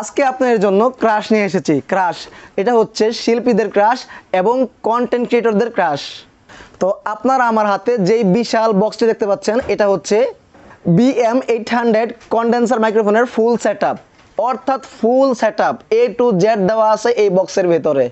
আজকে আপনাদের জন্য ক্রাশ নিয়ে এসেছি। ক্রাশ এটা হচ্ছে শিল্পীদের ক্রাশ এবং কন্টেন্ট ক্রিয়েটরদের ক্রাশ তো আপনারা আমার হাতে যেই বিশাল বক্সটি দেখতে পাচ্ছেন, এটা হচ্ছে বিএম এইট হান্ড্রেড কন্ডেন্সার মাইক্রোফোনের ফুল সেট অর্থাৎ full set A to Z দেওয়া আছে এই বক্সের ভেতরে।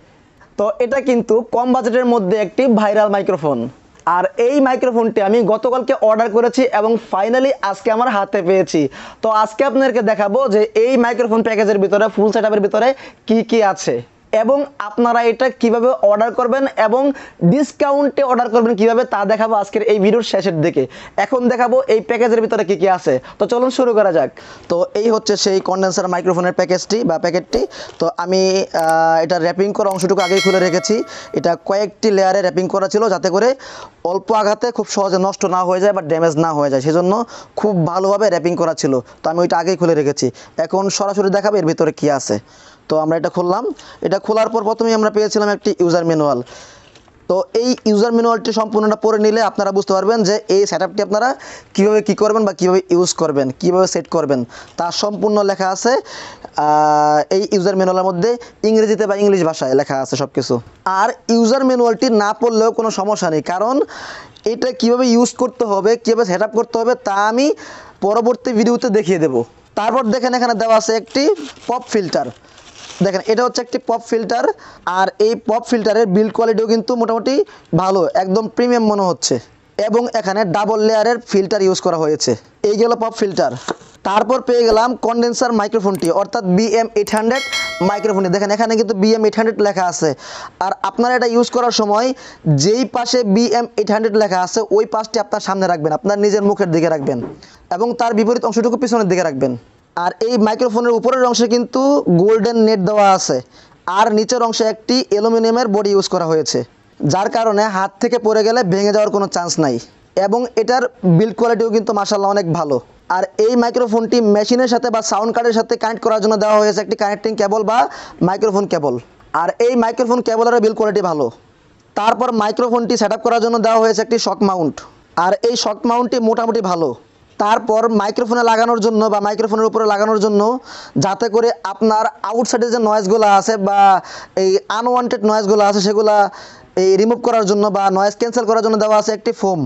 তো এটা কিন্তু কম বাজেটের মধ্যে একটি ভাইরাল মাইক্রোফোন আর এই মাইক্রোফোনটি আমি গতকালকে অর্ডার করেছি এবং ফাইনালি আজকে আমার হাতে পেয়েছি। তো আজকে আপনাদেরকে দেখাবো যে এই মাইক্রোফোন প্যাকেজের ভিতরে ফুল সেট ভিতরে কি কি আছে। এবং আপনারা এটা কীভাবে অর্ডার করবেন এবং ডিসকাউন্টে অর্ডার করবেন কীভাবে তা দেখাবো আজকের এই ভিডিওর শেষের দিকে। এখন দেখাবো এই প্যাকেজের ভিতরে কি কি আছে। তো চলুন শুরু করা যাক। তো এই হচ্ছে সেই কন্ডেন্সার মাইক্রোফোনের প্যাকেজটি বা প্যাকেটটি তো আমি এটা র্যাপিং করা অংশটুকু আগেই খুলে রেখেছি। এটা কয়েকটি লেয়ারে র্যাপিং করা ছিল যাতে করে অল্প আঘাতে খুব সহজে নষ্ট না হয়ে যায় বা ড্যামেজ না হয়ে যায়। সেজন্য খুব ভালোভাবে র্যাপিং করা ছিল। তো আমি ওইটা আগেই খুলে রেখেছি। এখন সরাসরি দেখাবো এর ভিতরে কি আছে। তো আমরা এটা খুললাম। এটা খোলার পর প্রথমেই আমরা পেয়েছিলাম একটি ইউজার ম্যানুয়াল তো এই ইউজার ম্যানুয়ালটি সম্পূর্ণটা পড়ে নিলে আপনারা বুঝতে পারবেন যে এই সেট আপনারা কীভাবে কী করবেন বা কীভাবে ইউজ করবেন, কীভাবে সেট করবেন। তার সম্পূর্ণ লেখা আছে এই ইউজার ম্যানুয়ালের মধ্যে ইংরেজিতে বা ইংলিশ ভাষায় লেখা আছে সব কিছু আর ইউজার ম্যানুয়ালটি না পড়লেও কোনো সমস্যা নেই, কারণ এটা কীভাবে ইউজ করতে হবে, কীভাবে সেট করতে হবে তা আমি পরবর্তী ভিডিওতে দেখিয়ে দেবো। তারপর দেখেন এখানে দেওয়া আছে একটি পপ ফিল্টার দেখেন, এটা হচ্ছে একটি পপ ফিল্টার আর এই পপ ফিল্টারের বিল্ড কোয়ালিটিও কিন্তু মোটামুটি ভালো, একদম প্রিমিয়াম মনে হচ্ছে। এবং এখানে ডাবল লেয়ারের ফিল্টার ইউজ করা হয়েছে। এই গেল পপ ফিল্টার তারপর পেয়ে গেলাম কন্ডেন্সার মাইক্রোফোনটি অর্থাৎ বিএম এইট হান্ড্রেড মাইক্রোফোনটি দেখেন, এখানে কিন্তু বিএম এইট হান্ড্রেড লেখা আছে। আর আপনারা এটা ইউজ করার সময় যেই পাশে বিএম এইট হান্ড্রেড লেখা আছে, ওই পাশটি আপনার সামনে রাখবেন, আপনার নিজের মুখের দিকে রাখবেন। এবং তার বিপরীত অংশটুকু পিছনের দিকে রাখবেন। আর এই মাইক্রোফোনের উপরের অংশে কিন্তু গোল্ডেন নেট দেওয়া আছে। আর নিচের অংশে একটি অ্যালুমিনিয়ামের বডি ইউজ করা হয়েছে, যার কারণে হাত থেকে পড়ে গেলে ভেঙে যাওয়ার কোনো চান্স নাই। এবং এটার বিল্ড কোয়ালিটিও কিন্তু মাসাল্লাহ অনেক ভালো। আর এই মাইক্রোফোনটি মেশিনের সাথে বা সাউন্ড কার্ডের সাথে কানেক্ট করার জন্য দেওয়া হয়েছে একটি কানেক্টিং কেবল বা মাইক্রোফোন কেবল। আর এই মাইক্রোফোন কেবলের বিল্ড কোয়ালিটি ভালো। তারপর মাইক্রোফোনটি সেট করার জন্য দেওয়া হয়েছে একটি শক মাউন্ট। আর এই শক মাউন্টটি মোটামুটি ভালো। তারপর মাইক্রোফোনে লাগানোর জন্য বা মাইক্রোফোনের উপরে লাগানোর জন্য যাতে করে আপনার আউটসাইডে যে নয়েজগুলো আছে বা এই আনওয়ান্টেড নয়েজগুলো আছে, সেগুলা এই রিমুভ করার জন্য বা নয়েজ ক্যান্সেল করার জন্য দেওয়া আছে একটি ফোম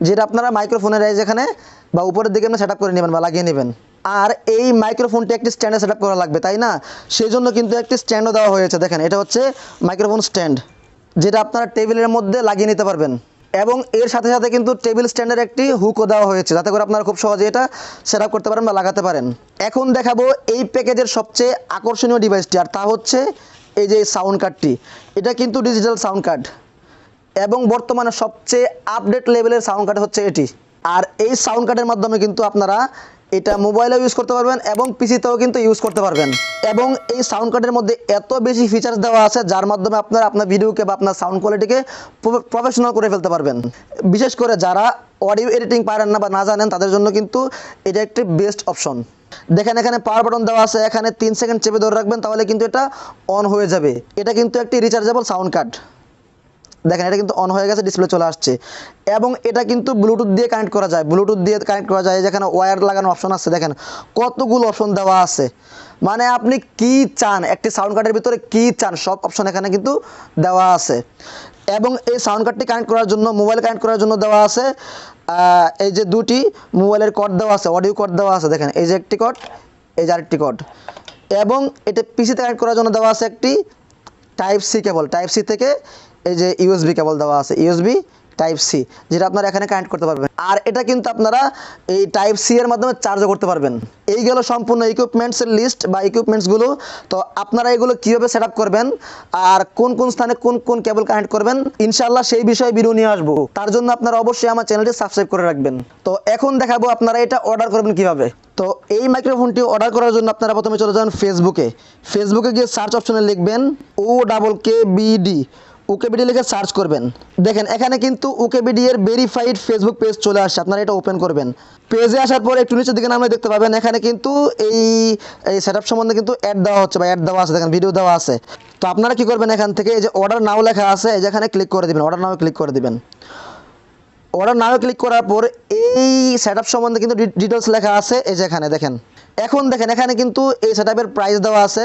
যেটা আপনারা মাইক্রোফোনের এই যেখানে বা উপরের দিকে আপনি সেট করে নেবেন বা লাগিয়ে নেবেন। আর এই মাইক্রোফোনটি একটি স্ট্যান্ডে সেট করা লাগবে, তাই না? সেই জন্য কিন্তু একটি স্ট্যান্ডও দেওয়া হয়েছে, দেখেন, এটা হচ্ছে মাইক্রোফোন স্ট্যান্ড যেটা আপনারা টেবিলের মধ্যে লাগিয়ে নিতে পারবেন। এবং এর সাথে সাথে কিন্তু টেবিল স্ট্যান্ডের একটি হুকও দেওয়া হয়েছে। যাতে করে আপনারা খুব সহজে এটা সেট করতে পারেন বা লাগাতে পারেন। এখন দেখাবো এই প্যাকেজের সবচেয়ে আকর্ষণীয় ডিভাইসটি আর তা হচ্ছে এই যে সাউন্ড কার্ডটি এটা কিন্তু ডিজিটাল সাউন্ড কার্ড এবং বর্তমানে সবচেয়ে আপডেট লেভেলের সাউন্ড কার্ড হচ্ছে এটি। আর এই সাউন্ড কার্ডের মাধ্যমে কিন্তু আপনারা এটা মোবাইলেও ইউজ করতে পারবেন এবং পিসিতেও কিন্তু ইউজ করতে পারবেন। এবং এই সাউন্ড কার্ডের মধ্যে এত বেশি ফিচার্স দেওয়া আছে, যার মাধ্যমে আপনারা আপনার ভিডিওকে বা আপনার সাউন্ড কোয়ালিটিকে প্রফেশনাল করে ফেলতে পারবেন। বিশেষ করে যারা অডিও এডিটিং পারেন না বা না জানেন, তাদের জন্য কিন্তু এটা একটি বেস্ট অপশন দেখেন এখানে পাওয়ার বাটন দেওয়া আছে, এখানে তিন সেকেন্ড চেপে ধরে রাখবেন, তাহলে কিন্তু এটা অন হয়ে যাবে। এটা কিন্তু একটি রিচার্জেবল সাউন্ড কার্ড দেখেন, এটা কিন্তু অন হয়ে গেছে ডিসপ্লে চলে আসছে। এবং এটা কিন্তু ব্লুটুথ দিয়ে কানেক্ট করা যায়। ব্লুটুথ দিয়ে কানেক্ট করা যায় যেখানে ওয়্যার লাগানো অপশন আছে, দেখেন, কতগুলো অপশন দেওয়া আছে। মানে আপনি কি চান? একটি সাউন্ড কার্ডের ভিতরে কি চান? সব অপশন এখানে কিন্তু দেওয়া আছে। এবং এই সাউন্ড কার্ডটি কানেক্ট করার জন্য মোবাইল কানেক্ট করার জন্য দেওয়া আছে এই যে দুটি মোবাইলের কর্ড দেওয়া আছে অডিও কর্ড দেওয়া আছে, দেখেন, এই যে একটি কর্ড এই যে আরেকটি কর্ড এবং এটা পিসিতে কানেক্ট করার জন্য দেওয়া আছে একটি type C cable type C থেকে এই যে ইউএসবি কেবল দেওয়া আছে ইউএসবি টাইপ সি যেটা আপনারা এখানে কানেক্ট করতে পারবেন। আর এটা কিন্তু আপনারা এই টাইপ সি এর মাধ্যমে চার্জও করতে পারবেন। এই গেল সম্পূর্ণ ইকুইপমেন্টসের লিস্ট বা ইকুইপমেন্টসগুলো তো আপনারা এগুলো কীভাবে সেট করবেন? আর কোন কোন স্থানে কোন কোন কেবল কানেক্ট করবেন? ইনশাল্লাহ সেই বিষয়ে ভিডিও নিয়ে আসব। তার জন্য আপনারা অবশ্যই আমার চ্যানেলটি সাবস্ক্রাইব করে রাখবেন। তো এখন দেখাবো আপনারা এটা অর্ডার করবেন কীভাবে। তো এই মাইক্রোফোনটি অর্ডার করার জন্য আপনারা প্রথমে চলে যান ফেসবুকে ফেসবুকে গিয়ে সার্চ অপশনে লিখবেন ও ডাবল কে বিডি উকেবিডি লিখে সার্চ করবেন। দেখেন, এখানে কিন্তু উকেবিডি এর ভেরিফাইড ফেসবুক পেজ চলে আসছে আপনারা এটা ওপেন করবেন। পেজে আসার পর একটু নিচের দিকে নামলে দেখতে পাবেন, এখানে কিন্তু এই এই সেট সম্বন্ধে কিন্তু অ্যাড দেওয়া হচ্ছে বা অ্যাড দেওয়া আছে, দেখেন ভিডিও দেওয়া আছে। তো আপনারা কি করবেন এখান থেকে, এই যে অর্ডার নাও লেখা আছে, এই যে এখানে ক্লিক করে দিবেন অর্ডার নাও ক্লিক করে দিবেন। অর্ডার নাও ক্লিক করার পর এই সেট সম্বন্ধে কিন্তু ডিটেলস লেখা আছে, এই যে এখানে দেখেন। এখন দেখেন, এখানে কিন্তু এই সেটআপের প্রাইস দেওয়া আছে,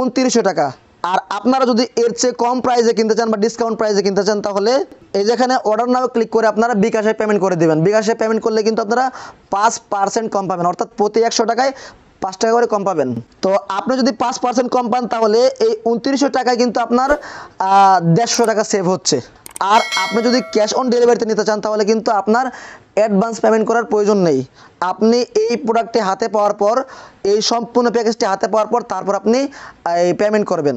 উনত্রিশশো টাকা। আর আপনারা যদি এর চেয়ে কম প্রাইসে কিনতে চান বা ডিসকাউন্ট প্রাইসে কিনতে চান, তাহলে এই যেখানে অর্ডার নাও ক্লিক করে আপনারা বিকাশে পেমেন্ট করে দেবেন। বিকাশে পেমেন্ট করলে কিন্তু আপনারা পাঁচ পার্সেন্ট কম পাবেন। অর্থাৎ প্রতি একশো টাকায় পাঁচ টাকা করে কম পাবেন। তো আপনি যদি পাঁচ পার্সেন্ট কম পান, তাহলে এই উনত্রিশশো টাকায় কিন্তু আপনার দেড়শো টাকা সেভ হচ্ছে। আর আপনি যদি ক্যাশ অন ডেলিভারিতে নিতে চান, তাহলে কিন্তু আপনার অ্যাডভান্স পেমেন্ট করার প্রয়োজন নেই। আপনি এই প্রোডাক্টটি হাতে পাওয়ার পর, এই সম্পূর্ণ প্যাকেজটি হাতে পাওয়ার পর, তারপর আপনি এই পেমেন্ট করবেন।